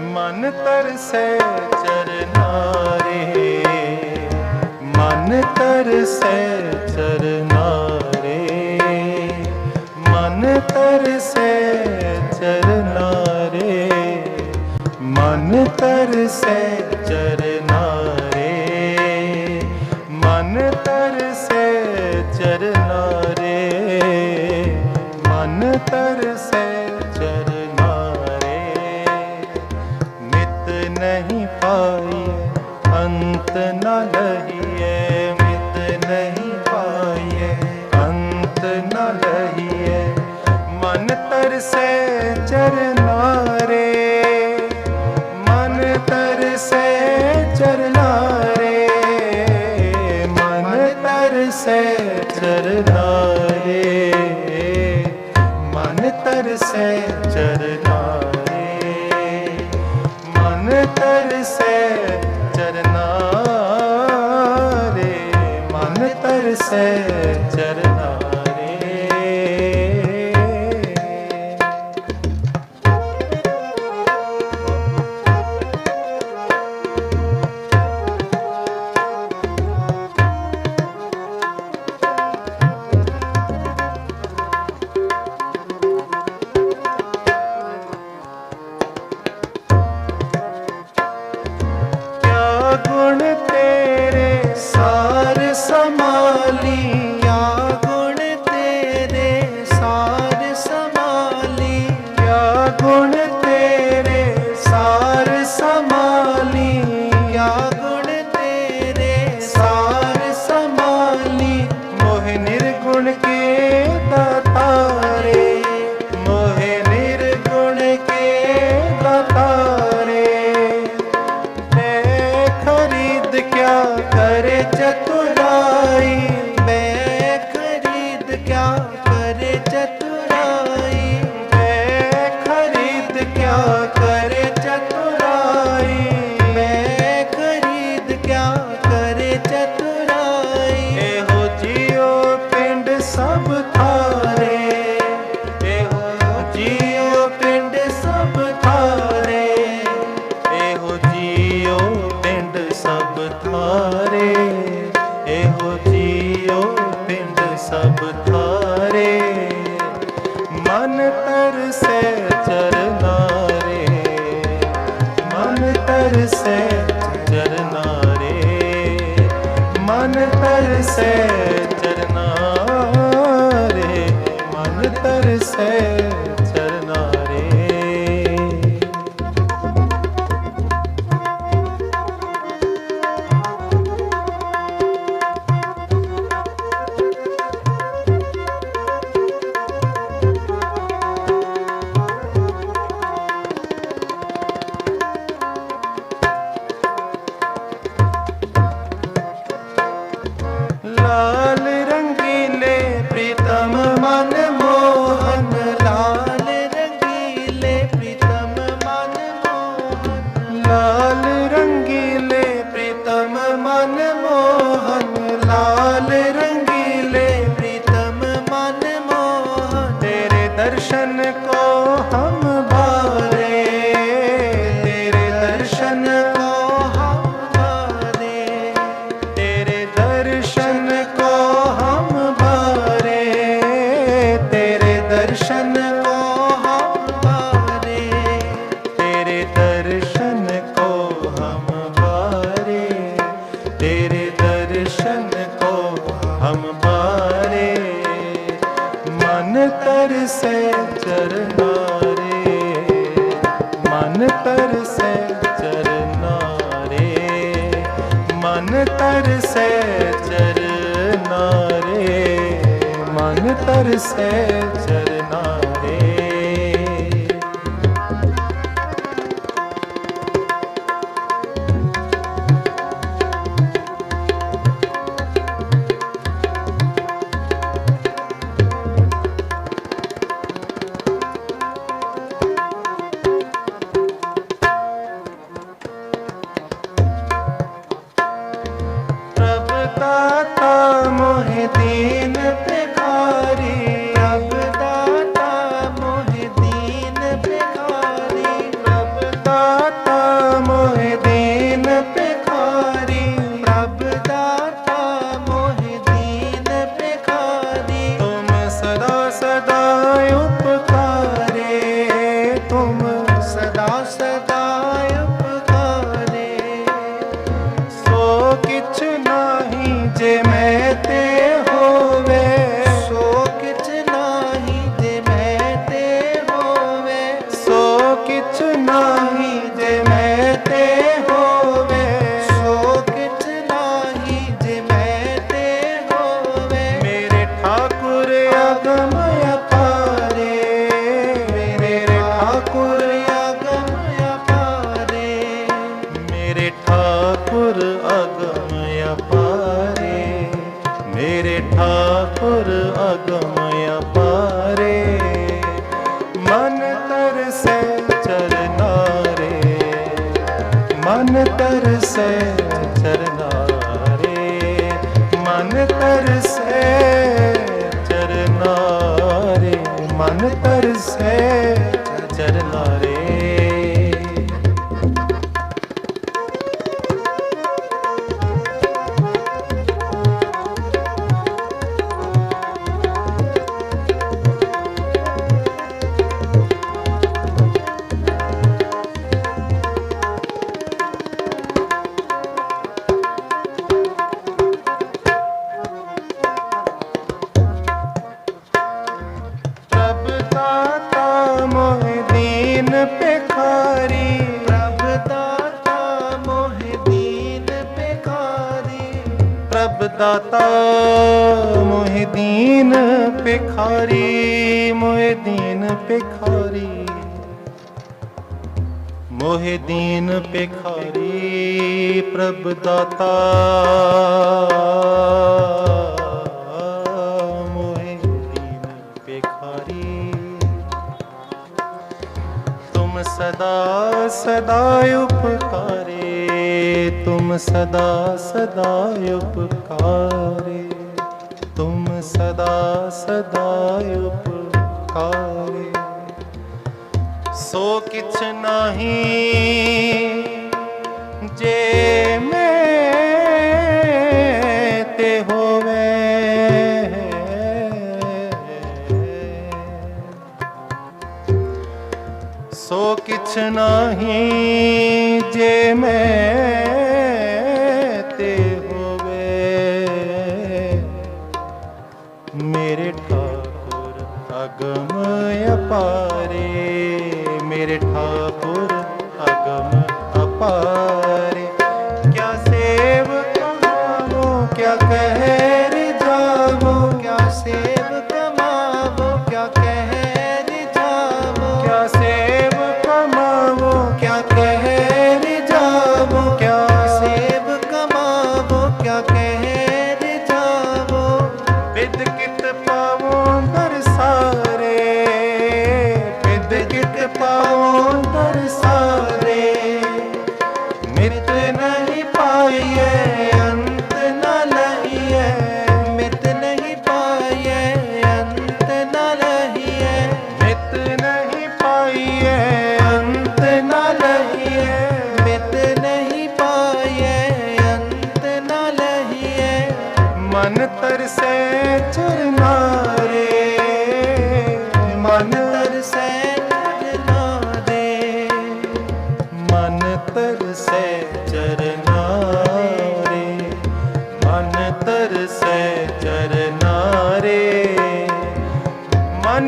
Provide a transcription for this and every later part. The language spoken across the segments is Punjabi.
ਮਨ ਤਰਸੇ ਚਰਨਾਰੇ, ਮਨ ਤਰਸੇ ਚਰਨਾਰੇ, ਮਨ ਤਰਸੇ ਚਰਨਾਰੇ, ਮਨ ਤਰਸੇ ਚਰਨਾਰੇ, ਮਨ ਤਰਸੇ ਚਰਨਾਰੇ, ਮਨ ਤਰਸੇ ਤਰਸੈ ਚਰਨਾਏ ਮਨ ਤਰਸੈ ਚਰ ਮਨ ਤਰਸੇ ਚਰਨਾਰੇ ਮਨ ਤਰਸੇ ਚਰਨਾਰੇ ਮਨ ਤਰਸੇ ਚਰਨਾਰੇ ਮਨ ਤਰਸੇ ਚਰਨਾਰੇ ਮੇਰੇ ਠਾਕੁਰ ਅਗਮ ਅਪਾਰੇ। ਮੇਰੇ ਠਾਕੁਰ ਅਗਮ ਅਪਾਰੇ। ਮਨ ਤਰਸੈ ਚਰਨਾਰੇ। ਮਨ ਤਰਸੈ ਚਰਨਾਰੇ। ਮਨ ਤਰਸੈ ਚਰਨਾਰੇ। ਮਨ ਤਰਸੈ ਚਰਨਾਰੇ। दाता मोहे दीन भिखारी मोहे दीन भिखारी मोहे दीन भिखारी प्रभ दाता मोहे दीन भिखारी तुम सदा सदा उप ਤੁਮ ਸਦਾ ਸਦਾ ਉਪਕਾਰੇ ਤੁਮ ਸਦਾ ਸਦਾ ਉਪਕਾਰੇ ਸੋ ਕਿਛ ਨਹੀਂ ਜੇ ਮੈਂ ਤੇ ਹੋਵੇ ਸੋ ਕਿਛ ਨਹੀਂ ਜੇ ਮੈਂ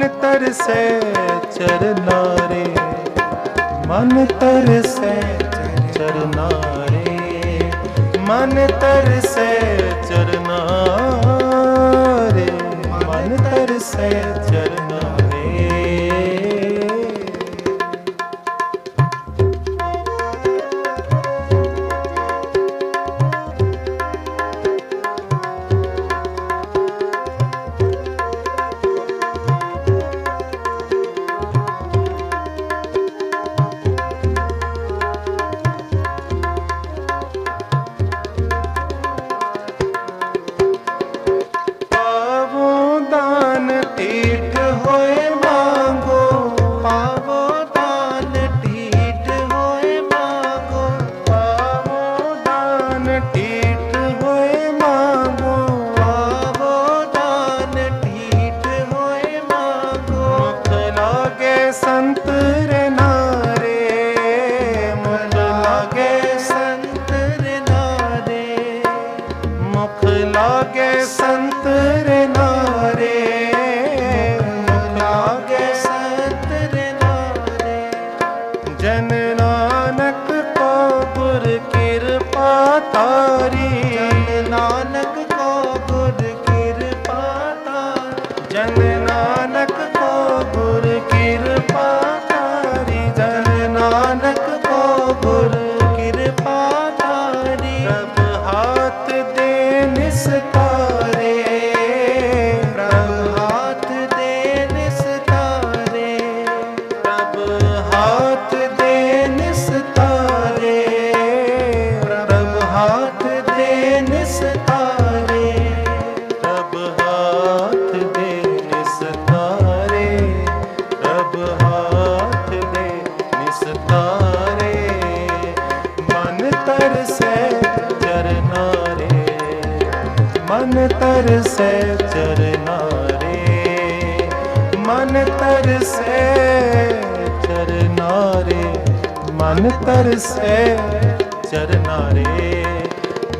ਮਨ ਤਰਸੈ ਚਰਨਾਰੇ ਮਨ ਤਰਸੈ ਚਰਨਾਰੇ ਮਨ ਤਰਸੈ ਚਰਨਾਰੇ ਮਨ ਤਰਸੈ Esa ਤਰਸੈ ਚਰਨਾ ਰੇ ਮਨ ਤਰਸੈ ਚਰਨਾ ਰੇ ਮਨ ਤਰਸੈ ਚਰਨਾ ਰੇ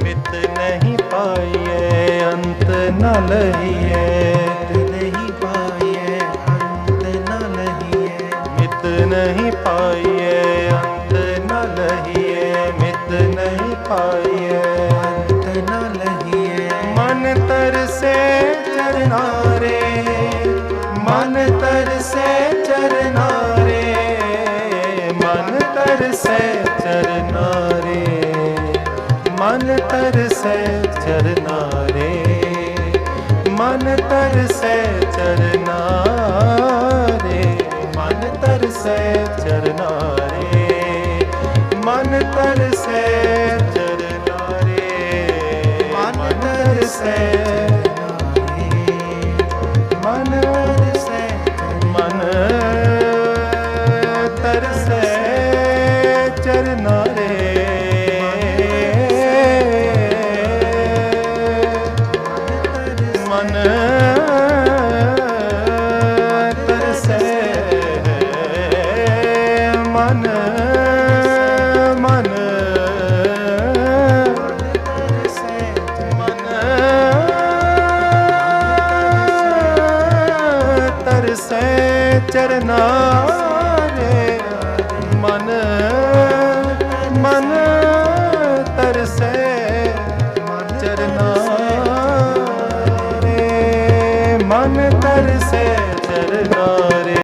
ਮਿਤ ਨਹੀਂ ਪਾਈਐ ਅੰਤ ਨ ਲਹੀਐ ਨਹੀਂ ਪਾਈਐ ਅੰਤ ਨ ਲਹੀਐ ਮਿਤ ਨਹੀਂ ਪਾਈਐ ਅੰਤ ਨ ਲਹੀਐ ਮਿਤ ਨਹੀਂ ਪਾਈਐ ਚਰਨਾ ਰੇ ਮਨ ਤਰਸੇ ਚਰਨਾ ਰੇ ਮਨ ਤਰਸੇ ਚਰਨਾ ਰੇ ਮਨ ਤਰਸੇ ਚਰਨਾ ਰੇ ਮਨ ਤਰਸੇ ਚਰਨਾ ਰੇ ਮਨ ਤਰਸੇ ਚਰਨਾ ਰੇ ਮਨ ਤਰਸੇ ਚਰਨਾ ਰੇ ਮਨ ਤਰਸੈ ਤਰਸੈ